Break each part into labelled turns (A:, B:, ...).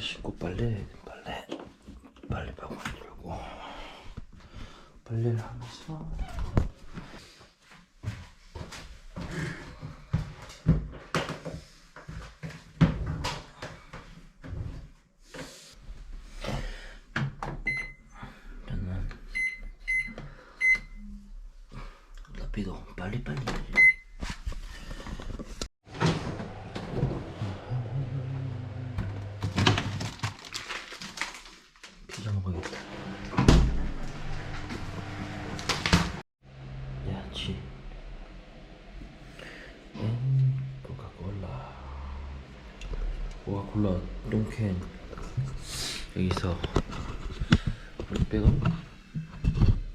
A: 씻고 빨래 빨래 빨래 바꿔 주려고. 빨래를 하면서. 저는 라피도 빨리빨리 피자 먹어야겠다. 야치. 앤 코카콜라. 코카콜라 똥캔 여기서 몇백원?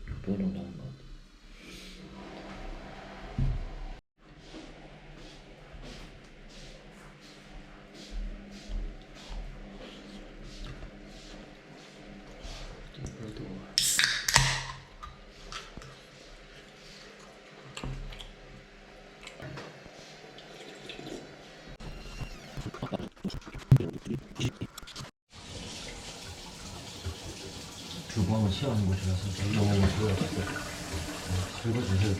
A: 몇백원 나온 것 같아. 이거도 주방은 시원한 곳이라서 오면 좋아요. 설거지해요.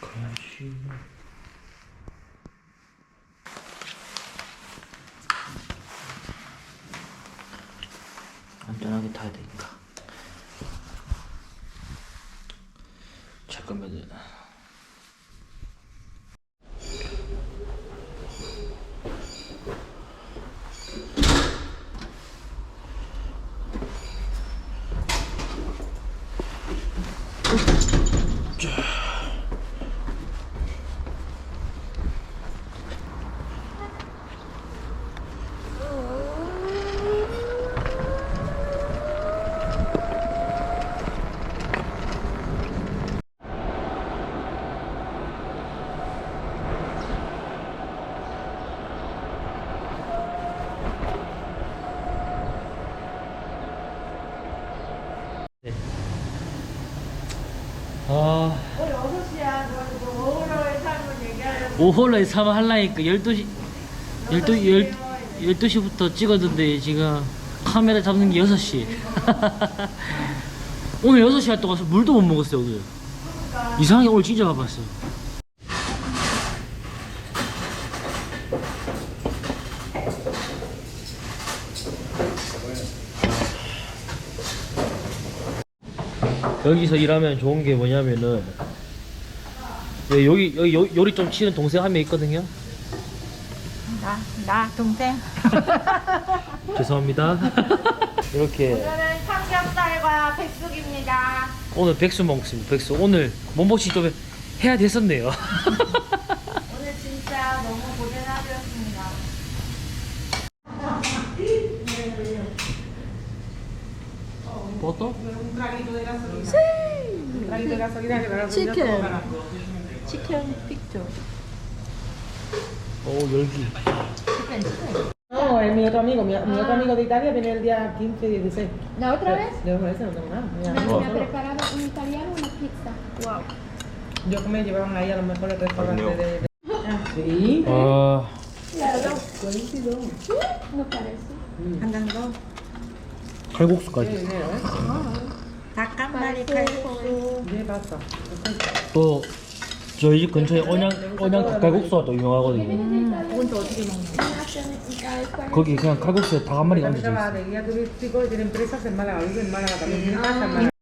A: 그렇지. 안전하게 타야 되니까. 잠깐만요. 아,
B: 우리 6시야. 너
A: 오홀라에 사면 할라니까 12시 12, 12시부터 찍었는데 지금 카메라 잡는 게 6시. 오늘 6시 할 동안 물도 못 먹었어요 오늘. 이상하게 오늘 진짜 바빴어요. 여기서 일하면 좋은 게 뭐냐면은 예, 여기 여기 요- 요리 좀 치는 동생 한 명 있거든요.
B: 나, 나, 동생.
A: 죄송합니다. 이렇게
B: 오늘은 삼겹살과 백숙입니다.
A: 오늘 백수 먹습니다. 백수 오늘 몸보신 좀 해야 됐었네요.
B: 오늘 진짜 너무 고생하셨습니다.
A: 뭐또?
B: Sí. 치킨. 치킨 픽처.
A: 오 열기.
C: No, es mi otro amigo. Mi, mi otro amigo de Italia viene el día 15 y 16.
B: ¿La otra vez?
C: Yo por eso no tengo nada.
B: Me,
C: Mira,
B: me ha preparado un italiano una pizza. Wow.
C: Yo que me llevaban ahí a los mejores restaurantes de... de- Ah, sí.
A: 아
C: Coincido.
B: No parece.
C: Andando.
A: 칼국수까지.
C: dinero, ¿eh?
B: Parece eso.
C: ¿Qué pasa?
A: 또 저희 집 근처에 언양 언양 닭갈국수가 또 유명하거든요. 거기 그냥 칼국수에 닭 한 마리가 얹어져 있어.
C: Trabaja de guía turístico y tiene empresas en Málaga. Vive en Málaga también. Tiene casa en Málaga.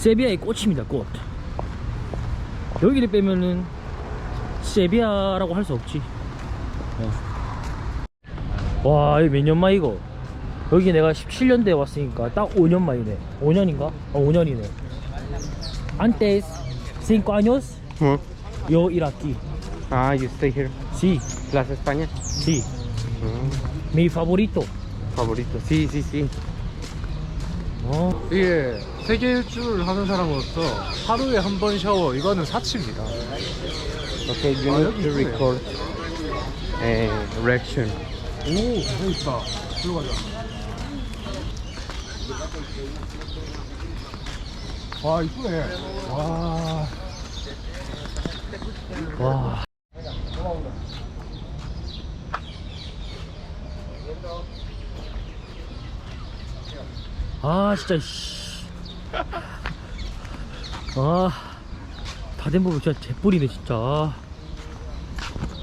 A: 세비야의 꽃입니다. 꽃. 여기를 빼면은 세비야라고 할 수 없지. 어. 와, 이거 몇년 만이고? 여기 내가 17년대에 왔으니까 딱 5년 만이네. 5년인가? 어, 5년이네. Antes, cinco años,
D: Huh?
A: yo ir aquí.
D: Ah, you stay here.
A: Sí,
D: Plaza España.
A: sí.
D: Mm,
A: Mi favorito.
D: favorito. Sí, sí, sí.
A: 어,
E: 이게 세계 일주를 하는 사람으로서 하루에 한 번 샤워 이거는 사치입니다.
D: Okay, you
E: Ah,
D: need
E: 여기
D: to
E: 있네.
D: record eh, reaction.
E: 오, 여기 있다. 들어가자. 와 이쁘네. 와.
A: 와. 아 진짜 씨. 아 다된 부분 진짜 개뿔이네 진짜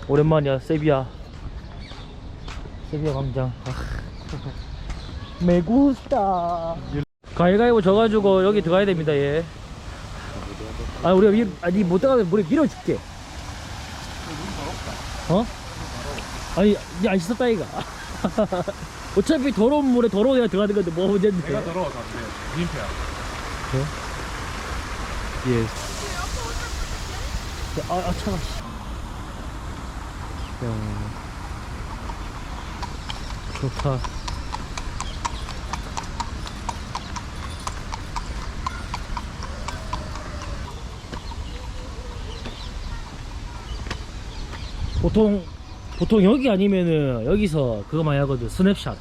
A: 오랜만이야 세비야 세비야 광장 아. 메구스타 가위가위보 져가지고 여기 들어가야 됩니다 얘 아, 우리가 미, 아니, 못 들어가면 물에 밀어줄게. 어? 아니, 니안 씻었다, 이가. 어차피 더러운 물에 더러운 애가 들어가는 건데, 뭐 문제인데.
E: 내가 더러워서 안 돼. 민폐야.
A: 예. 아, 아, 차가. 야. 좋다. 보통 보통 여기 아니면은 여기서 그거 많이 하거든 스냅샷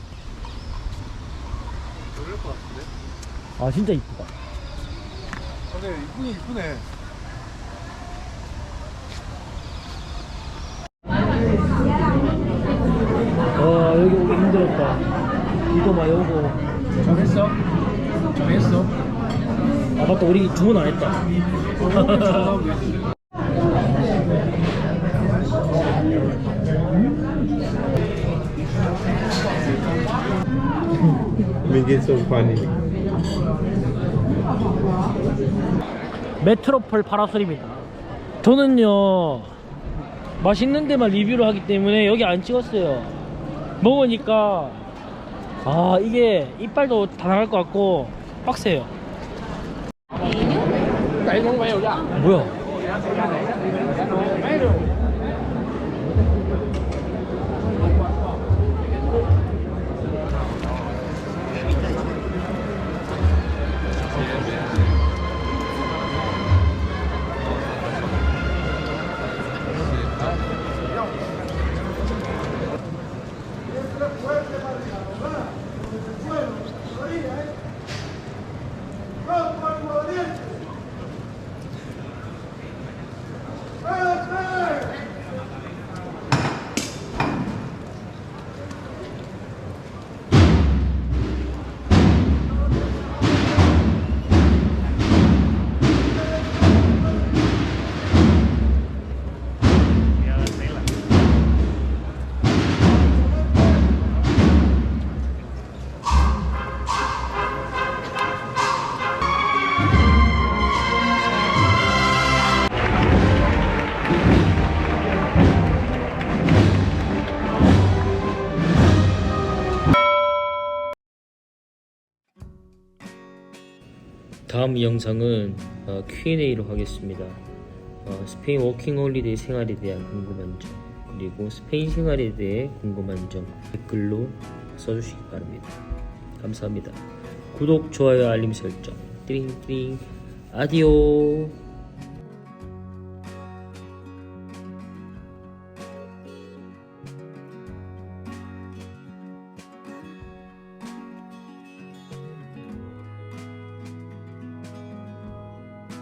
E: 그럴 것 같은데.
A: 아 진짜 이쁘다
E: 이쁘긴 이쁘네.
A: 아 여기 오기 힘들었다 비도 많이 오고
E: 정했어? 정했어?
A: 아 맞다 우리 주문 안 했다
D: Make it so funny.
A: 메트로폴 파라솔입니다. 저는요 맛있는 데만 리뷰를 하기 때문에 여기 안 찍었어요. 먹으니까 아 이게 이빨도 다 나갈 것 같고 빡세요. 뭐야 다음 영상은 어, Q&A로 하겠습니다. 어, 스페인 워킹 홀리데이 생활에 대한 궁금한 점 그리고 스페인 생활에 대해 궁금한 점 댓글로 써주시기 바랍니다. 감사합니다. 구독, 좋아요, 알림 설정, 띠링띠링, 아디오.